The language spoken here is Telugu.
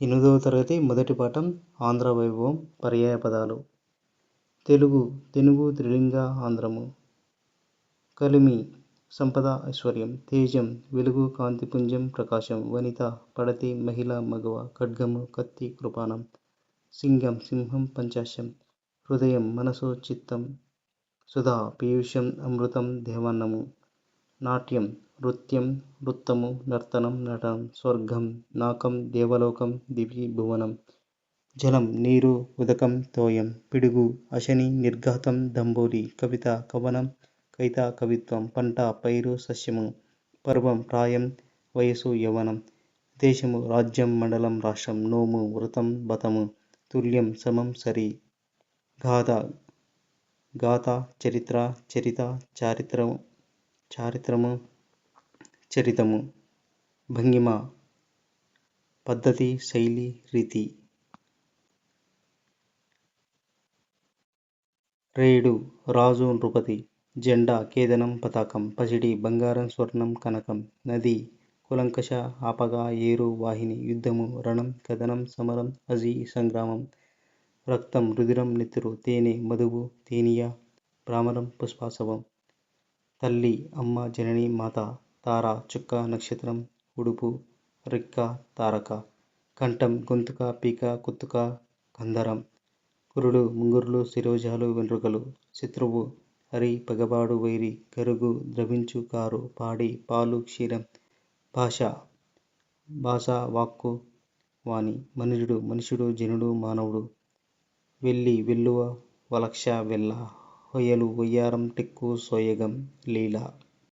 ఎనిమిదవ తరగతి మొదటి పాఠం ఆంధ్ర వైభవం పర్యాయ పదాలు. తెలుగు తెలుగు త్రిలింగ ఆంధ్రము. కలిమి సంపద ఐశ్వర్యం తేజం వెలుగు కాంతిపుంజం ప్రకాశం వనిత పడతి మహిళ మగవ ఖడ్గము కత్తి కృపాణం సింగం సింహం పంచాశం హృదయం మనసు చిత్తం సుధా పీయూషం అమృతం దేవాన్నము. నాట్యం నృత్యం నృత్తము నర్తనం నటనం స్వర్గం నాకం దేవలోకం దివి భువనం జలం నీరు ఉదకం తోయం పిడుగు అశని నిర్ఘాతం దంబోలి కవిత కవనం కవిత కవిత్వం పంట పైరు సస్యము పర్వం ప్రాయం వయసు యవనం దేశము రాజ్యం మండలం రాష్ట్రం నోము వ్రతం బతము తుల్యం సమం సరి గాథ గాథ చరిత్ర చరిత చారిత్రము చారిత్రము చరితము భంగిమ పద్ధతి శైలి రీతి. రేడు రాజు నృపతి జెండా కేదనం పతాకం పసిడి బంగారం స్వర్ణం కనకం నది కులంకష ఆపగా ఏరు వాహిని యుద్ధము రణం కథనం సమరం అజీ సంగ్రామం రక్తం రుధిరం నెత్తురు తేనె మధువు తేనియ భ్రామరం పుష్పాసవం తల్లి అమ్మ జనని మాత తార చుక్క నక్షత్రం ఉడుపు రిక్క తారక కంఠం గొంతుక పీక కుత్తుక కందరం కురుడు ముంగురులు శిరోజాలు వెనుకలు శత్రువు హరి పగబాడు వైరి కరుగు ద్రవించు కారు పాడి పాలు క్షీరం భాష భాష వాక్కు వాణి మనుజుడు మనుషుడు జనుడు మానవుడు వెళ్ళి వెల్లువ వలక్ష వెళ్ళ హొయలు వయ్యారం టెక్కు సోయగం లీల.